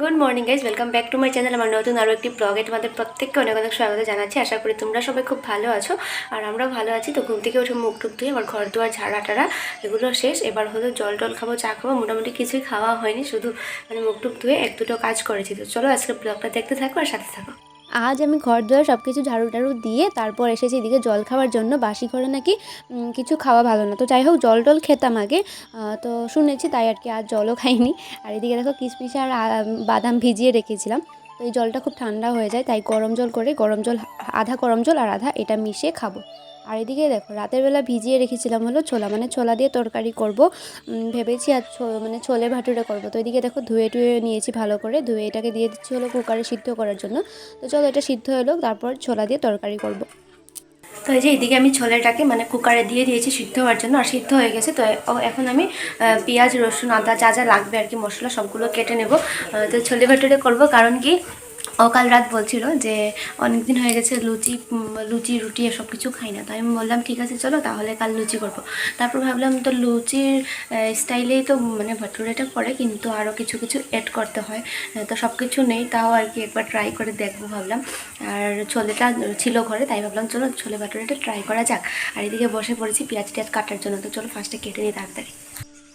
Good morning guys welcome back to my channel আমার নতুন আরও একটি ব্লগে তোমাদের প্রত্যেককে অনেক অনেক স্বাগত জানাচ্ছি। আশা করি তোমরা সবাই খুব ভালো আছো। আর আমরাও ভালো আছি। তো ঘুম থেকে উঠে মুখ টুক ধুয়ে আমার ঘর দুয়ার, ঝাড়া টাড়া এগুলো শেষ। এবার হলো জল টল খাব, চা খাব। মোটামুটি কিছুই খাওয়া হয়নি। শুধু মানে মুখ টুক ধুয়ে এক দুটো কাজ করেছি। তো চলো আজকে ব্লগটা দেখতে থাকো আর সাথে থাকো। আজ আমি ঘর দুয়ার সব কিছু ঝাড়ু টাড়ু দিয়ে তারপর এসেছি এদিকে জল খাওয়ার জন্য। বাসি ঘরে নাকি কিছু খাওয়া ভালো না। তো যাই হোক জল টল খেতাম আগে। তো শুনেছি তাই আর কি আর জলও খাইনি। আর এদিকে দেখো কিশমিশ আর বাদাম ভিজিয়ে রেখেছিলাম। তো এই জলটা খুব ঠান্ডা হয়ে যায়, তাই গরম জল করে, গরম জল, আধা গরম জল আর আধা এটা মিশিয়ে খাব। আর এদিকে দেখো, রাতের বেলা ভিজিয়ে রেখেছিলাম হলো ছোলা মানে ছোলা দিয়ে তরকারি করব। ভেবেছি আর মানে ছোলে ভাটুরে করব। তো এদিকে দেখো, ধুয়ে টুয়ে নিয়েছি ভালো করে। ধুয়ে এটাকে দিয়ে দিচ্ছি হলো কুকারে সিদ্ধ করার জন্য। তো চলো, এটা সিদ্ধ হলো তারপর ছোলা দিয়ে তরকারি করব। তো এই যে এদিকে আমি ছোলেটাকে মানে কুকারে দিয়ে দিয়েছি সিদ্ধ হওয়ার জন্য, আর সিদ্ধ হয়ে গেছে। তো এখন আমি পেঁয়াজ, রসুন, আদা, যা যা লাগবে আর কি মশলা, সবগুলো কেটে নেব। তো ছোলে ভাটুরে করব, কারণ কি ও কাল রাত বলছিল যে অনেক দিন হয়ে গেছে লুচি লুচি, রুটি এসব কিছু খাই না। তো আমি বললাম, ঠিক আছে, চলো তাহলে কাল লুচি করব। তারপর ভাবলাম, তো লুচির স্টাইলেই তো মানে ভাটুরেটা করে, কিন্তু আরও কিছু কিছু অ্যাড করতে হয়। তো সব কিছু নেই, তাও আর কি একবার ট্রাই করে দেখব ভাবলাম। আর ছোলেটা ছিল ঘরে, তাই ভাবলাম, চলো ছোলে ভাটুরেটা ট্রাই করা যাক। আর এদিকে বসে পড়েছি পেঁয়াজ টিয়াজ কাটার জন্য। তো চলো ফার্স্টে কেটে নিই তাড়াতাড়ি।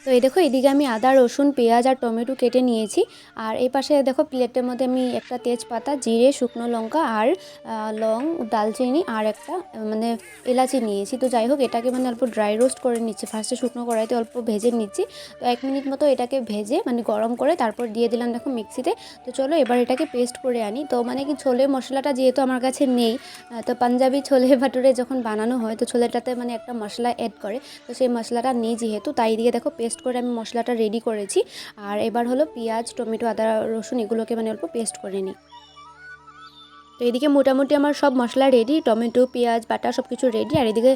তো এই দেখো, এদিকে আমি আদা, রসুন, পেঁয়াজ আর টমেটো কেটে নিয়েছি। আর এই পাশে দেখো, প্লেটের মধ্যে আমি একটা তেজপাতা, জিরে, শুকনো লঙ্কা আর লং, দালচিনি আর একটা মানে এলাচি নিয়েছি। তো যাই হোক, এটাকে মানে অল্প ড্রাই রোস্ট করে নিচ্ছি। ফার্স্টে শুকনো কড়াইতে অল্প ভেজে নিচ্ছি। তো এক মিনিট মতো এটাকে ভেজে মানে গরম করে তারপর দিয়ে দিলাম দেখো মিক্সিতে। তো চলো, এবার এটাকে পেস্ট করে আনি। তো মানে কি, ছোলে মশলাটা যেহেতু আমার কাছে নেই তো পাঞ্জাবি ছোলে ভাটুরে যখন বানানো হয়, তো ছোলেটাতে মানে একটা মশলা অ্যাড করে। তো সেই মশলাটা নেই যেহেতু, তাই দিয়ে দেখো পেস্ট করে আমি মশলাটা রেডি করেছি। আর এবার হলো পেঁয়াজ, টমেটো, আদা, রসুন এগুলোকে মানে অল্প পেস্ট করে নিই। তো এদিকে মোটামুটি আমার সব মশলা রেডি টমেটো, পেঁয়াজ, বাটা সব কিছু রেডি আর এদিকে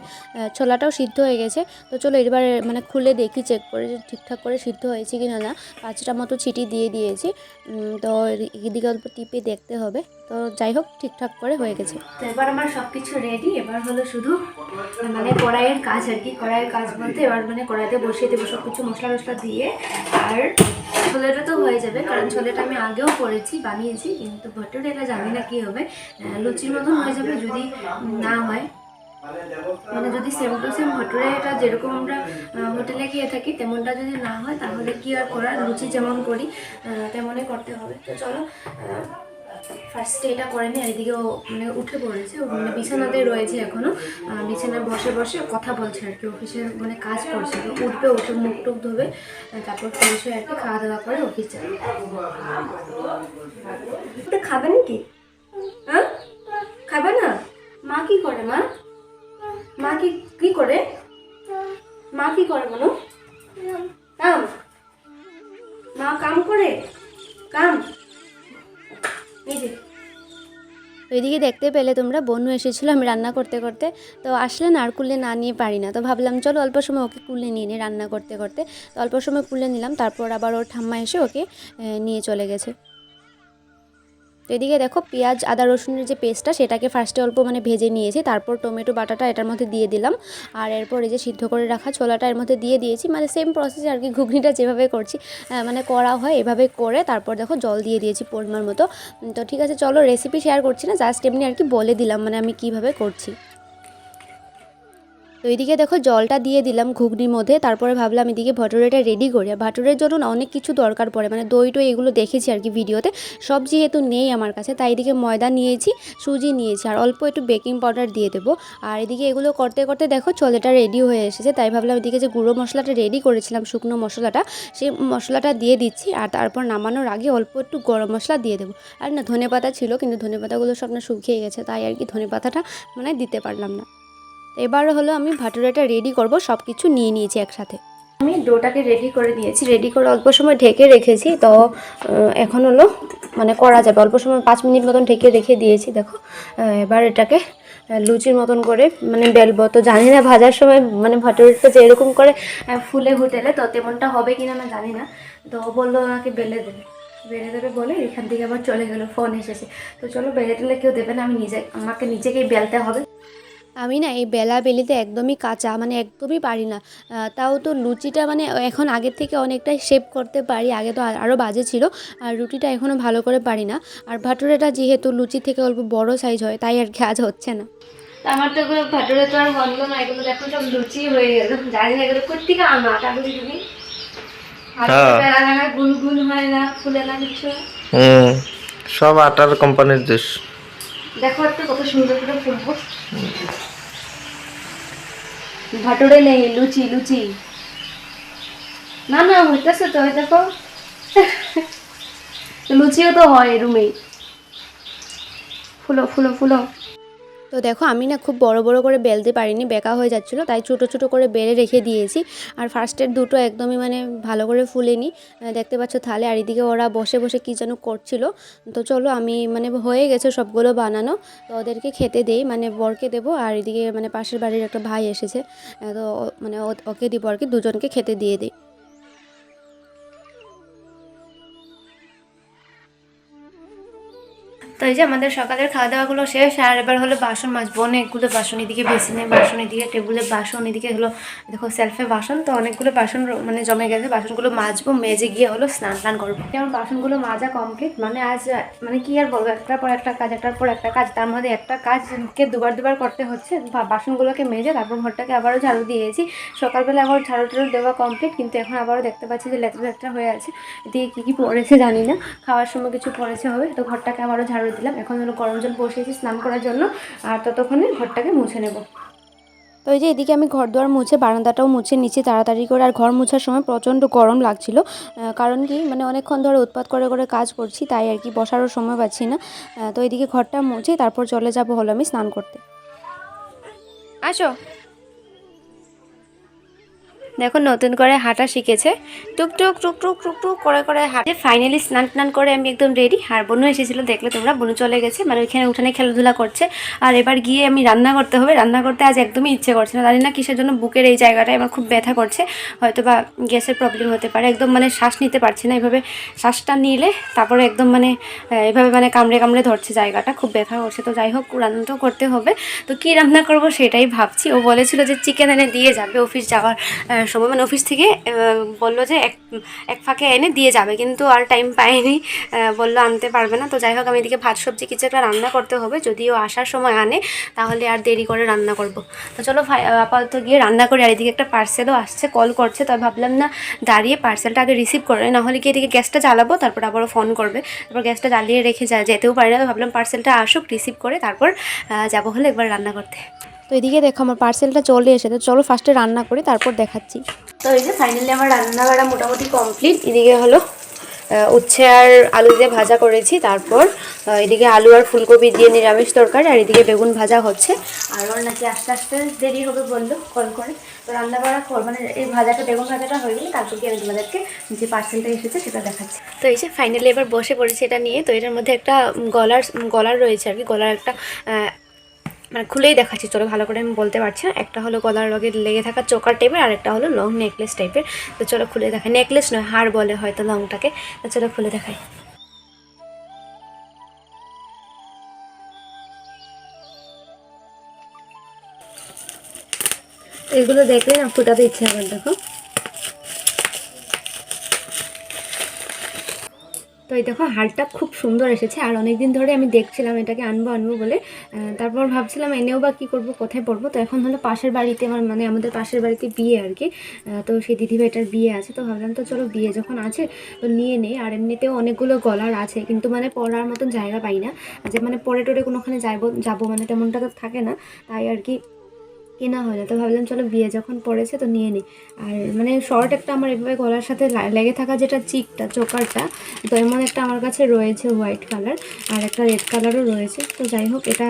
ছোলাটাও সিদ্ধ হয়ে গেছে। তো চলো এবার মানে খুলে দেখি চেক করে, যে ঠিকঠাক করে সিদ্ধ হয়েছে কি না। না পাঁচটা মতো ছিটি দিয়ে দিয়েছি। তো এদিকে অল্প টিপে দেখতে হবে। তো যাই হোক, ঠিকঠাক করে হয়ে গেছে। তো এবার আমার সব কিছু রেডি এবার হলো শুধু মানে কড়াইয়ের কাজ আর কি। কড়াইয়ের কাজ বলতে এবার মানে কড়াইতে বসিয়ে দেবো সব কিছু মশলা টশলা দিয়ে। আর ছোলেটা তো হয়ে যাবে, কারণ ছোলেটা আমি আগেও করেছি, বানিয়েছি, কিন্তু ভটুরেটা জানি না কি হবে। লুচির মতন হয়ে যাবে যদি না হয়। মানে যদি সেম টু সেম ভটুরেটা যেরকম আমরা হোটেলে খেয়ে থাকি, তেমনটা যদি না হয়, তাহলে কি আর করার? লুচি যেমন করি তেমনই করতে হবে। তো চলো ফার্স্টে এটা করেনি এদিকে ও মানে উঠে পড়েছে। মানে বিছানাতে রয়েছে এখনও বিছানায় বসে বসে কথা বলছে আর কি। অফিসের মানে কাজ করছে। তো উঠবে, উঠে মুখ টুক ধোবে তারপর ফ্রেশ হয়ে আর কি খাওয়া দাওয়া করে অফিস যাবে। খাবে নাকি? খাবে না? মা কি করে, মা? মা কি কি করে? মা কি করে বলো কাম। মা কাম করে? কাম। তো দেখতে পেলে তোমরা, বনু এসেছিল আমি রান্না করতে করতে। তো আসলে না আর কুলে না নিয়ে পারি না। তো ভাবলাম, চলো অল্প সময় ওকে কুলে নিয়ে নিই রান্না করতে করতে। তো অল্প সময় কুলে নিলাম, তারপর আবার ওর ঠাম্মা এসে ওকে নিয়ে চলে গেছে। তো এদিকে দেখো পেঁয়াজ, আদা, রসুনের যে পেস্টটা, সেটাকে ফার্স্টে অল্প মানে ভেজে নিয়েছি, তারপর টমেটো বাটাটা এটার মধ্যে দিয়ে দিলাম। আর এরপর এই যে সিদ্ধ করে রাখা ছোলাটা এর মধ্যে দিয়ে দিয়েছি মানে সেম প্রসেসে আর কি, ঘুগনিটা যেভাবে করছি মানে করা হয় এভাবে করে, তারপর দেখো জল দিয়ে দিয়েছি পরিমাণ মতো। তো ঠিক আছে, চলো রেসিপি শেয়ার করছি না জাস্ট এমনি আর কি বলে দিলাম মানে আমি কীভাবে করছি। তো এদিকে দেখো জলটা দিয়ে দিলাম ঘুগনির মধ্যে, তারপরে ভাবলাম এদিকে ভটুরেটা রেডি করি। ভাটুরের জন্য অনেক কিছু দরকার পড়ে মানে দই টই এগুলো দেখেছি আর কি ভিডিওতে, সব যেহেতু নেই আমার কাছে, তাই এদিকে ময়দা নিয়েছি, সুজি নিয়েছি, আর অল্প একটু বেকিং পাউডার দিয়ে দেবো। আর এদিকে এগুলো করতে করতে দেখো ছোলেটা রেডি হয়ে এসেছে, তাই ভাবলাম এদিকে যে গুঁড়ো মশলাটা রেডি করেছিলাম, শুকনো মশলাটা সেই মশলাটা দিয়ে দিচ্ছি, আর তারপর নামানোর আগে অল্প একটু গরম মশলা দিয়ে দেবো। আর না ধনে পাতা ছিল, কিন্তু ধনে পাতাগুলো সব না শুকিয়ে গেছে, তাই আর কি ধনে পাতাটা মানে দিতে পারলাম না। এবার হলো আমি ভাটুরাটা রেডি করব সব কিছু নিয়ে নিয়েছি একসাথে। আমি ডোটাকে রেডি করে নিয়েছি রেডি করে অল্প সময় ঢেকে রেখেছি, তো এখন হলো মানে করা যাবে। অল্প সময় পাঁচ মিনিট মতন ঢেকে রেখে দিয়েছি, দেখো। এবার এটাকে লুচির মতন করে মানে বেলবো। তো জানি না ভাজার সময় মানে ভাটুরিটা যে এরকম করে ফুলে হোটেলে, তো তেমনটা হবে কিনা না জানি না। তো বলল ওনাকে বেলে দেবে। বেলে দেবে বলে এখান থেকে আবার চলে গেলো, ফোন এসেছে। তো চলো বেলে টেলে কেউ দেবে না, আমি নিজে, আমাকে নিজেকেই বেলতে হবে। আমি না এই বেলা বেলিতে একদমই কাঁচা মানে একদমই পারি না। তাও তো লুচিটা মানে এখন আগের থেকে অনেকটাই শেপ করতে পারি আগে তো আরও বাজে ছিল আর রুটিটা এখনও ভালো করে পারি না। আর ভাটুরেটা যেহেতু লুচি থেকে অল্প বড় সাইজ হয় তাই আর কি আজ হচ্ছে না। আমার তো এগুলো ভাটুরে তো আর বন্ধ না এগুলো দেখো সব লুচি হয়ে গেল জানি না এগুলো কোথেকে আনো আটা বুঝি তুমি হ্যাঁ। গুল গুল হয় না ফুলে না কিছু? হুম সব আটার কোম্পানির দেশ দেখো একটু কত সুন্দর করে ফুলবো। ভাটুরে নেই, লুচি লুচি। না না, হইতেছে তো ওই দেখো। লুচিও তো হয় রুমে ফুলো ফুলো ফুলো। তো দেখো, আমি না খুব বড় বড় করে বেলতে পারিনি, বেকা হয়ে যাচ্ছিল, তাই ছোটো ছোটো করে বেলে রেখে দিয়েছি। আর ফার্স্টের দুটো একদমই মানে ভালো করে ফুলেনি। দেখতে পাচ্ছ থালে, আর এদিকে ওরা বসে বসে কী যেন করছিল। তো চলো, আমি মানে হয়ে গেছে সবগুলো বানানো। তো ওদেরকে খেতে দেই মানে বরকে দেবো, আর এদিকে মানে পাশের বাড়ির একটা ভাই এসেছে। তো মানে ওকে দিব আর কি, দুজনকে খেতে দিয়ে দিই। তো এই যে আমাদের সকালের খাওয়া দাওয়াগুলো শেষ, আর এবার হলো বাসন মাজবো। অনেকগুলো বাসন এদিকে বেসিনে বাসন এদিকে টেবিলে বাসন, এদিকে হলো দেখো সেলফে বাসন। তো অনেকগুলো বাসন মানে জমে গেছে, বাসনগুলো মাজবো, মেজে গিয়ে হলো স্নান টান করব। যেমন বাসনগুলো মাজা কমপ্লিট মানে আজ মানে কি আর বলব, একটার পর একটা কাজ, একটার পর একটা কাজ, তার মধ্যে একটা কাজকে দুবার দুবার করতে হচ্ছে বাসনগুলোকে মেজে তারপর ঘরটাকে আবারও ঝাড়ু দিয়েছি। সকালবেলা আবার ঝাড়ু টাড়ু দেওয়া কমপ্লিট কিন্তু এখন আবারও দেখতে পাচ্ছি যে লেট্রা হয়ে আছে। এদিকে কী কী পড়েছে জানি না, খাওয়ার সময় কিছু পড়েছে হবে, তো ঘরটাকে আবারও ঝাড়ু দিলাম। এখন হলো গরম জল বসিয়েছি স্নান করার জন্য। আর ততক্ষণে ঘরটাকে মুছে নেব। তো এই যে এদিকে আমি ঘর দুয়ার মুছে, বারান্দাটাও মুছে নিচ্ছি তাড়াতাড়ি করে। আর ঘর মুছার সময় প্রচণ্ড গরম লাগছিল। কারণ কি মানে অনেকক্ষণ ধরে উৎপাত করে করে কাজ করছি, তাই আর কি বসারও সময় পাচ্ছি না। তো এদিকে ঘরটা মুছে, তারপর চলে যাব হলো আমি স্নান করতে। আসো। দেখো, নতুন করে হাঁটা শিখেছে। টুকটুক টুক টুক টুক টুক টুক করে করে হাঁটে ফাইনালি স্নান টান করে আমি একদম রেডি আর বনু এসেছিল, দেখলে তোমরা, বনু চলে গেছে মানে ওইখানে উঠানে খেলাধুলা করছে। আর এবার গিয়ে আমি রান্না করতে হবে। রান্না করতে আজ একদমই ইচ্ছে করছে না। জানি না কিসের জন্য বুকের এই জায়গাটায় আমার খুব ব্যথা করছে। হয়তো বা গ্যাসের প্রবলেম হতে পারে। একদম মানে শ্বাস নিতে পারছি না এভাবে। শ্বাসটা নিলে তারপরে একদম মানে এভাবে মানে কামড়ে কামড়ে ধরছে জায়গাটা। খুব ব্যথা করছে। তো যাই হোক, রান্না তো করতে হবে। তো কী রান্না করব সেটাই ভাবছি। ও বলেছিল যে চিকেন এনে দিয়ে যাবে। অফিস যাওয়ার আহ, সময় মানে অফিস থেকে বলল যে এক এক ফাঁকে এনে দিয়ে যাবে কিন্তু আর টাইম পায়নি। বলল আনতে পারবে না। তো যাই হোক আমি এদিকে ভাত সবজি কিছু একটা রান্না করতে হবে। যদিও আসার সময় আনে তাহলে আর দেরি করে রান্না করব। তো চলো আপাতত গিয়ে রান্না করি আর এদিকে একটা পার্সেলও আসছে কল করছে তো ভাবলাম না দাঁড়িয়ে পার্সেলটা আগে রিসিভ করে না। হলে কি এদিকে গ্যাসটা জ্বালাবো তারপর আবারও ফোন করবে। তারপর গ্যাসটা জ্বালিয়ে রেখে যা যেতেও পারি না তো ভাবলাম পার্সেলটা আসুক রিসিভ করে তারপর যাব হলে একবার রান্না করতে। তো এদিকে দেখো আমার পার্সেলটা চলে এসে তো চলো ফার্স্টে রান্না করি তারপর দেখাচ্ছি। তো এই যে ফাইনালি আমার রান্না বাড়া মোটামুটি কমপ্লিট এদিকে হলো উচ্ছে আর আলু দিয়ে ভাজা করেছি তারপর এদিকে আলু আর ফুলকপি দিয়ে নিরামিষ তরকারি আর এদিকে বেগুন ভাজা হচ্ছে। আর ওর নাকি আস্তে আস্তে দেরি হবে বলল কল করে। তো রান্না বাড়া মানে এই ভাজাটা বেগুন ভাজাটা হয়ে গেলে তারপর কি আমি তোমাদেরকে যে পার্সেলটা এসেছে সেটা দেখাচ্ছি। তো এই যে ফাইনালি এবার বসে পড়েছি এটা নিয়ে। তো এটার মধ্যে একটা গলার গলার রয়েছে আর কি। গলার একটা মানে খুলেই দেখাচ্ছি, চলো ভালো করে আমি বলতে পারছি না। একটা হলো গলার লগে লেগে থাকা চোকার টাইপের আর একটা হলো লং নেকলেস টাইপের। তো চলো খুলে দেখাই। নেকলেস নয়, হার বলে হয়তো লংটাকে। তো চলো খুলে দেখাই। এগুলো দেখলে না ফুটাতে ইচ্ছে হবে দেখো। তো এই দেখো, হারটা খুব সুন্দর এসেছে। আর অনেক দিন ধরে আমি দেখছিলাম এটাকে আনব আনব বলে। তারপর ভাবছিলাম এনেও বা কী করব, কোথায় পড়ব তো এখন হলো পাশের বাড়িতে আমার মানে আমাদের পাশের বাড়িতে বিয়ে আর কি। তো সেই দিদিভাইটার বিয়ে আছে, তো ভাবলাম তো চলো বিয়ে যখন আছে তো নিয়ে নেই। আর এমনিতেও অনেকগুলো গলার আছে, কিন্তু মানে পড়ার মতন জায়গা পাই না। যে মানে পরে টরে কোনোখানে যাব যাব মানে তেমনটা তো থাকে না। তাই আর কি কেনা হয় না। তো ভাবলাম, চলো বিয়ে যখন পড়েছে তো নিয়ে নিই আর মানে শর্ট একটা আমার এভাবে গলার সাথে লেগে থাকা যেটা চিকটা চোকারটা, তো এমন একটা আমার কাছে রয়েছে হোয়াইট কালার আর একটা রেড কালারও রয়েছে। তো যাই হোক, এটা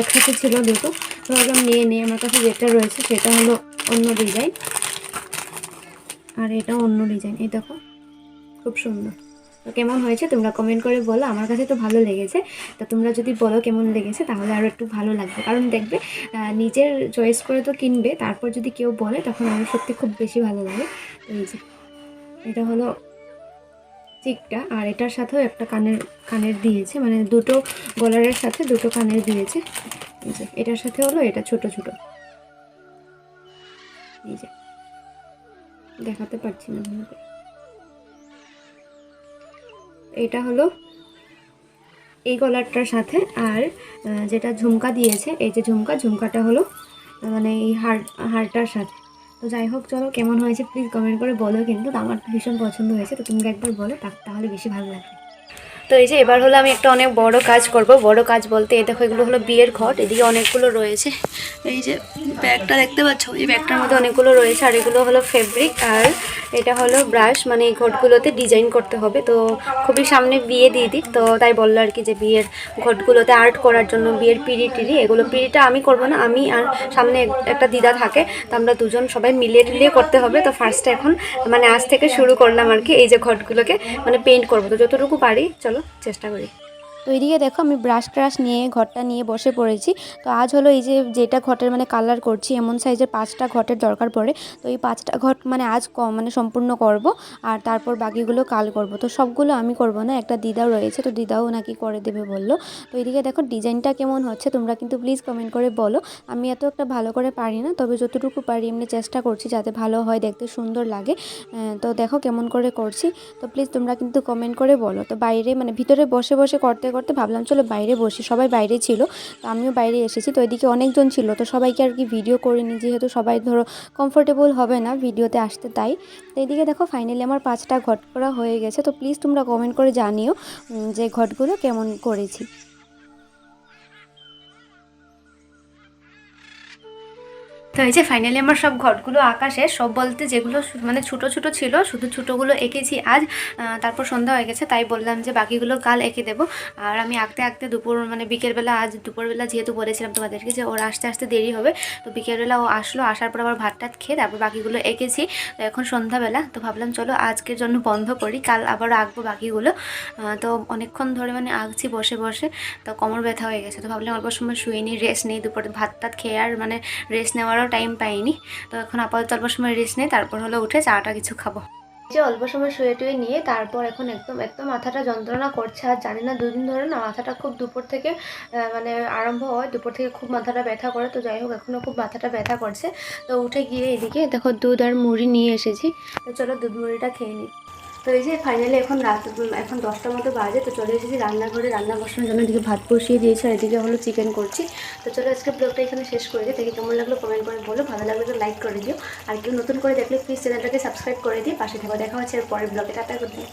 একসাথে ছিল দুটো। তো ভাবলাম নিয়ে নিই আমার কাছে যেটা রয়েছে সেটা হলো অন্য ডিজাইন আর এটা অন্য ডিজাইন এই দেখো, খুব সুন্দর। তো কেমন হয়েছে তোমরা কমেন্ট করে বলো। আমার কাছে তো ভালো লেগেছে। তা তোমরা যদি বলো কেমন লেগেছে, তাহলে আরও একটু ভালো লাগবে। কারণ দেখবে নিজের চয়েস করে তো কিনবে, তারপর যদি কেউ বলে, তখন আমার সত্যি খুব বেশি ভালো লাগে। এই যে, এটা হলো চিকটা আর এটার সাথেও একটা কানের কানের দিয়েছে। মানে দুটো গলারের সাথে দুটো কানের দিয়েছে। এই যে, এটার সাথে হলো, এটা ছোট ছোট। এই যে, দেখাতে পারছি না। এটা হলো এই গলারটার সাথে আর যেটা ঝুমকা দিয়েছে, এই যে ঝুমকা, ঝুমকাটা হলো মানে এই হার, হারটার সাথে। তো যাই হোক, চলো কেমন হয়েছে প্লিজ কমেন্ট করে বলো। কিন্তু আমার ভীষণ পছন্দ হয়েছে, তো তুমি একবার বলো, তাহলে বেশি ভালো লাগবে। তো এই যে এবার হলো আমি একটা অনেক বড় কাজ করব। বড় কাজ বলতে এই দেখো, এগুলো হলো বিয়ের ঘট এদিকে অনেকগুলো রয়েছে। এই যে ব্যাগটা দেখতে পাচ্ছ? এই ব্যাগটার মধ্যে অনেকগুলো রয়েছে, আর এগুলো হলো ফেব্রিক আর এটা হলো ব্রাশ মানে এই ঘটগুলোতে ডিজাইন করতে হবে। তো খুবই সামনে বিয়ে দিয়ে দিক, তো তাই বলল আর কি যে বিয়ের ঘটগুলোতে আর্ট করার জন্য, বিয়ের পিড়ি টিড়ি, এগুলো পিড়িটা আমি করব না, আমি আর সামনে একটা দিদা থাকে, তো আমরা দুজন সবাই মিলিয়ে টিলিয়ে করতে হবে। তো ফার্স্টে এখন মানে আজ থেকে শুরু করলাম আর কি, এই যে ঘটগুলোকে মানে পেন্ট করব। তো যতটুকু পারি, চলো চেষ্টা করি। তো এইদিকে দেখো আমি ব্রাশ ট্রাশ নিয়ে, ঘরটা নিয়ে বসে পড়েছি। তো আজ হলো এই যে যেটা ঘটের মানে কালার করছি, এমন সাইজের পাঁচটা ঘটের দরকার পড়ে। তো এই পাঁচটা ঘট মানে আজ কম মানে সম্পূর্ণ করব আর তারপর বাকিগুলো কাল করব। তো সবগুলো আমি করব না, একটা দিদাও রয়েছে, তো দিদাও নাকি করে দেবে বলল। তো এইদিকে দেখো ডিজাইনটা কেমন হচ্ছে, তোমরা কিন্তু প্লিজ কমেন্ট করে বলো। আমি এত একটা ভালো করে পারি না, তবে যতটুকু পারি এমনি চেষ্টা করছি যাতে ভালো হয়, দেখতে সুন্দর লাগে। তো দেখো কেমন করে করছি। তো প্লিজ তোমরা কিন্তু কমেন্ট করে বলো। তো বাইরে মানে ভিতরে বসে বসে করতে করতে ভাবলাম, চলো বাইরে বসি। সবাই বাইরে ছিল, তো আমিও বাইরে এসেছি, তো এদিকে অনেকজন ছিল, তো সবাইকে আর কি ভিডিও করিনি যেহেতু সবাই ধরো কমফোর্টেবল হবে না ভিডিওতে আসতে, তাই। তো এদিকে দেখো ফাইনালি আমার পাঁচটা ঘট করা হয়ে গেছে, তো প্লিজ তোমরা কমেন্ট করে জানিও যে ঘটগুলো কেমন করেছি। তো এই যে ফাইনালি আমার সব ঘটগুলো আকাশে, সব বলতে যেগুলো মানে ছোটো ছোটো ছিল, শুধু ছোটোগুলো এঁকেছি আজ তারপর সন্ধ্যা হয়ে গেছে, তাই বললাম যে বাকিগুলো কাল এঁকে দেবো। আর আমি আঁকতে আঁকতে দুপুর মানে বিকেলবেলা, আজ দুপুরবেলা যেহেতু বলেছিলাম তোমাদেরকে যে ওর আসতে আসতে দেরি হবে, তো বিকেলবেলা ও আসলো, আসার পর আবার ভাত টাত খেয়ে তারপর বাকিগুলো এঁকেছি। তো এখন সন্ধ্যাবেলা, তো ভাবলাম চলো আজকের জন্য বন্ধ করি, কাল আবার আঁকবো বাকিগুলো। তো অনেকক্ষণ ধরে মানে আঁকছি বসে বসে, তো কোমর ব্যথা হয়ে গেছে, তো ভাবলাম অল্প সময় শুয়ে নিই রেস্ট নিই, দুপুরে ভাত টাত খেয়ে আর মানে রেস্ট নেওয়ারও টাইম পাইনি। তো এখন আপাতত অল্প সময় রেস্ট নেই তারপর হলো উঠে চাটা কিছু খাব। যে অল্প সময় শুয়ে টুয়ে নিয়ে তারপর এখন একদম একদম মাথাটা যন্ত্রণা করছে। আর জানি না, দুদিন ধরে না মাথাটা খুব দুপুর থেকে মানে আরম্ভ হয়। দুপুর থেকে খুব মাথাটা ব্যথা করে। তো যাই হোক এখনও খুব মাথাটা ব্যথা করছে। তো উঠে গিয়ে এদিকে দেখো দুধ আর মুড়ি নিয়ে এসেছি। তো চলো দুধ মুড়িটা খেয়ে নিই। তো এই যে ফাইনালি এখন রাত এখন দশটার মতো বাজে, তো চলে এসেছি রান্নাঘরে। রান্না বসানোর জন্য এদিকে ভাত বসিয়ে দিয়েছি আর এদিকে হলো চিকেন করছি। তো চলো আজকে ব্লগটা এখানে শেষ করে দিই। দেখি কেমন লাগল কমেন্ট করে বলো, ভালো লাগলে তো লাইক করে দিও। আর কেউ নতুন করে দেখলে প্লিজ চ্যানেলটাকে সাবস্ক্রাইব করে দিই পাশে থাকো দেখা হচ্ছে এর পরের ব্লগে টাটা করে দিই